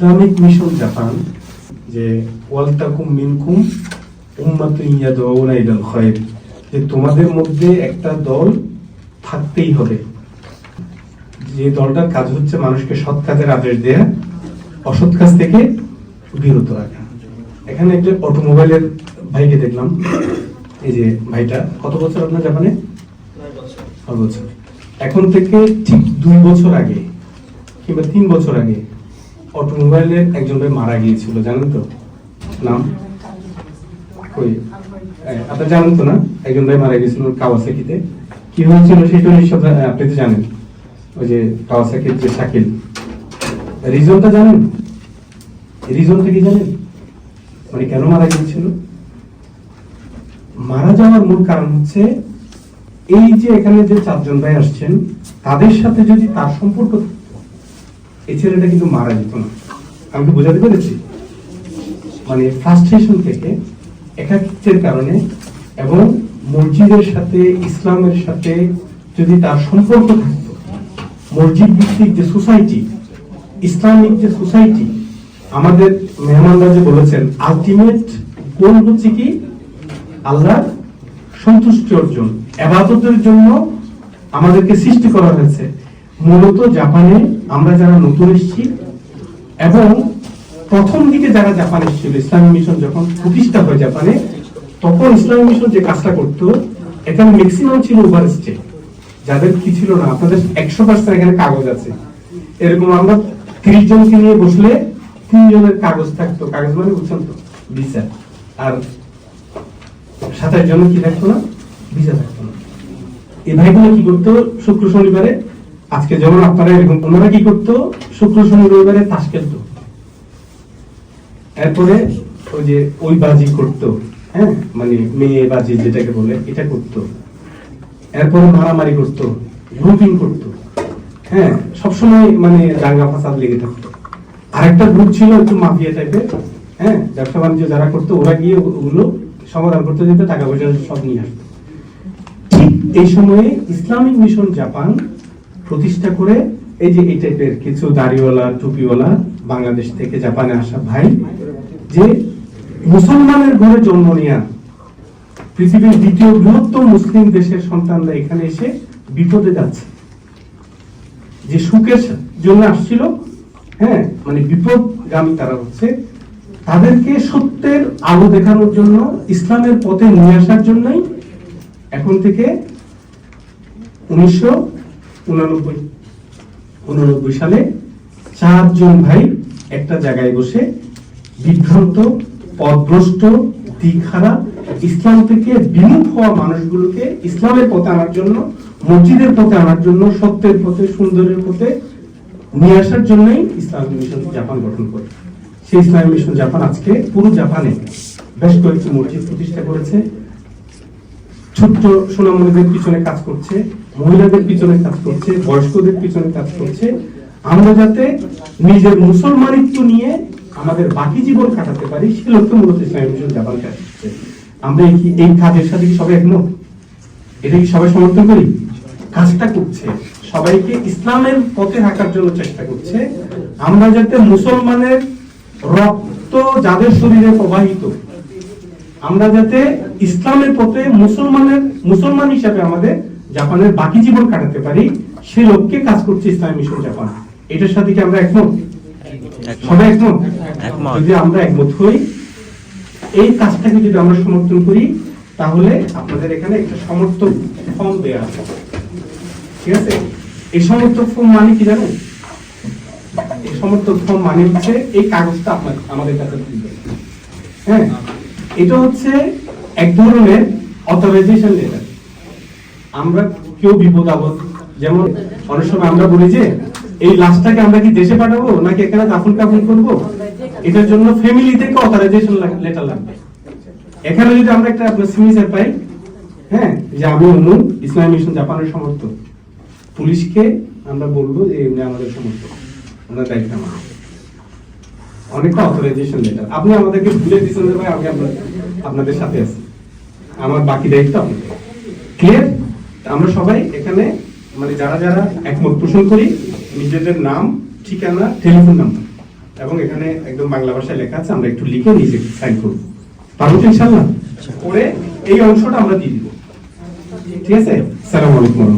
Islamic mission Japan যে ওয়ালতাকুম মিনকুম উম্মাতুন ইয়াদউনা ইলাল খায়র যে তোমাদের মধ্যে একটা দল থাকতেই হবে। যে দলটার কাজ হচ্ছে মানুষকে সৎ কাজের আদেশ দেয়া অসৎ কাজ থেকে বিরত রাখা। এখানে একটা অটোমোবাইলের ভাইকে দেখলাম। এই যে ভাইটা কত বছর আপনার জাপানে? বছর। এখন থেকে ঠিক দুই বছর আগে কিংবা তিন বছর আগে অটোমোবাইলের একজন ভাই মারা গিয়েছিল জানেন তো? নাম? এ, জানেন তো না? একজন ভাই মারা গিয়েছিল কাওয়াসাকিতে। কি হয়েছিল সেটা নিশ্চয় আপনি তো জানেন। ওই যে কাওয়াসাকির যে শাকিল। রিজনটা জানেন? রিজনটা কি জানেন? মানে কেন মারা গিয়েছিল? মারা যাওয়ার মূল কারণ হচ্ছে এই যে এখানে যে চারজন ভাই আসছেন তাদের সাথে যদি তার সম্পর্ক এই ছেলেটা কিন্তু মারা যেত না। আমি কি বোঝাতে পেরেছি? মানে ফ্রাস্ট্রেশন থেকে একাকিত্বের কারণে এবং মসজিদের সাথে, ইসলামের সাথে যদি তার সম্পর্ক থাকতো, মসজিদ ভিত্তিক যে সোসাইটি ইসলামিক যে সোসাইটি আমাদের মেহমানরা যে বলেছেন আলটিমেট গোল হচ্ছে কি? আল্লাহ সন্তুষ্টি অর্জন, এবাদতের জন্য আমাদেরকে সৃষ্টি করা হয়েছে। মূলত জাপানে আমরা যারা নতুন এসেছি এবং প্রথম দিকে যারা জাপান এসেছিল ইসলামী মিশন যখন প্রতিষ্ঠা হয় জাপানে তখন ইসলামী মিশন যে কাজটা করতো এখানে ম্যাক্সিমাম ছিল ওভার স্টে যাদের কি ছিল না আপনাদের একশো পার্সেন্ট এখানে কাগজ আছে। এরকম আমরা ত্রিশ জনকে নিয়ে বসলে তিনজনের কাগজ থাকতো। কাগজ মানে বুঝছেন তো? ভিসা আর সাতাশ জন কি থাকতো না? ভিসা থাকতো না। এই ভাইগুলো কি করতো? শুক্র শনিবারে আজকে যেমন আপনারা এরকম ওনারা কি করতো? শুক্র, শনি, রবিবারে তাস খেলতো। এরপরে ওই যে ওই বাজি করতো হ্যাঁ? মানে মেয়ে বাজি যেটাকে বলে, এটা করতো। এরপরে মারামারি করতো গ্রুপিং করতো হ্যাঁ? সবসময় মানে দাঙ্গা ফাসাদ লেগে থাকতো। আরেকটা গ্রুপ ছিল একটু মাফিয়া টাইপের হ্যাঁ? ব্যবসা বাণিজ্য যারা করতো, ওরা গিয়ে ওগুলো সমাধান করতে, যেত টাকা পয়সা সব নিয়ে আসতো। ঠিক এই সময়ে ইসলামিক মিশন জাপান প্রতিষ্ঠা করে এই যে এই টাইপের কিছু দাড়িওয়ালা, টুপিওয়ালা বাংলাদেশ থেকে জাপানে আসা ভাই, যে মুসলমানের ঘরে জন্ম নেয়া পৃথিবীর দ্বিতীয় বৃহত্তম মুসলিম দেশের সন্তানরা এখানে এসে বিপদে যাচ্ছে। যে সুখের জন্য আসছিল হ্যাঁ মানে বিপদগামী তারা হচ্ছে, তাদেরকে সত্যের আলো দেখানোর জন্য, ইসলামের পথে নিয়ে আসার জন্যই এখন থেকে উনিশশো উনানব্বই, উননব্বই সালে চারজন ভাই একটা জায়গায় বসে বিভ্রান্ত পদভ্রষ্ট দিকহারা, ইসলাম থেকে বিমুখ হওয়া মানুষগুলোকে ইসলামের পথে আনার জন্য, মসজিদের পথে আনার জন্য, সত্যের পথে, সুন্দরের পথে নিয়ে আসার জন্যই ইসলামিক মিশন জাপান গঠন করে। সেই ইসলামিক মিশন জাপান আজকে পুরো জাপানে বেশ কয়েকটি মসজিদ প্রতিষ্ঠা করেছে। ছোট্ট সোনামণিদের পিছনে কাজ করছে। মহিলাদের পিছনে কাজ করছে, বয়স্কদের পিছনে কাজ করছে। আমরা যাতে নিজের মুসলমানিত্ব নিয়ে আমাদের বাকি জীবন কাটাতে পারি, সে লক্ষ্যে মূলত ইসলামী মিশন জাপান আমরা এই কাজের সাথে কি সবাই একমত? এটা কি সবাই সমর্থন করি? কাজটা করছে। সবাইকে ইসলামের পথে রাখার জন্য চেষ্টা করছে। আমরা যাতে মুসলমানের রক্ত যাদের শরীরে প্রবাহিত, আমরা যাতে ইসলামের পথে মুসলমানের, মুসলমান হিসাবে আমাদের জাপানের বাকি জীবন কাটাতে পারি সে লক্ষ্যে কাজ করছে ইসলামী মিশন জাপান। এটার সাথে কি আমরা একমত? সবাই একমত। যদি আমরা একমত হই এই কাজটাকে যদি আমরা সমর্থন করি তাহলে আপনাদের এখানে একটা সমর্থক ফর্ম দেওয়া আছে। ঠিক আছে? এই সমর্থক ফর্ম মানে কি জানেন? এই সমর্থক ফর্ম মানে হচ্ছে এই কাগজটা আপনার আমাদের কাছে দিবেন হ্যাঁ? এটা হচ্ছে এক ধরনের অথরাইজেশন লেটার আমরা কেউ বিপদ আপদ, যেমন অনেক সময় আমরা বলি যে, এই লাশটাকে আমরা কি দেশে পাঠাবো নাকি এখানে দাফন কাফন করব? এটার জন্য ফ্যামিলি থেকে অথরাইজেশন লেটার লাগবে। এখানে যদি আমরা একটা আপনার সিগনেচার পাই হ্যাঁ যে আমি অন্য ইসলামী মিশন জাপানের সমর্থক, পুলিশকে আমরা বলব যে উনি আমাদের সমর্থক আমরা দায়িত্ব আমার। অনেকটা অথরাইজেশন লেটার আপনি আমাদেরকে ভুলে দিচ্ছেন ভাই, আমি আপনাদের সাথে আছি। আমার বাকি দায়িত্ব আপনাদের। ক্লিয়ার আমরা সবাই এখানে মানে যারা যারা একমত পোষণ করি নিজেদের নাম ঠিকানা টেলিফোন নাম্বার এবং এখানে একদম বাংলা ভাষায় লেখা আছে আমরা একটু লিখে নিজে সাইন করব। পারব তো ইনশাল্লাহ করে এই অংশটা আমরা দিয়ে দিব। ঠিক আছে? সালাম আলাইকুম।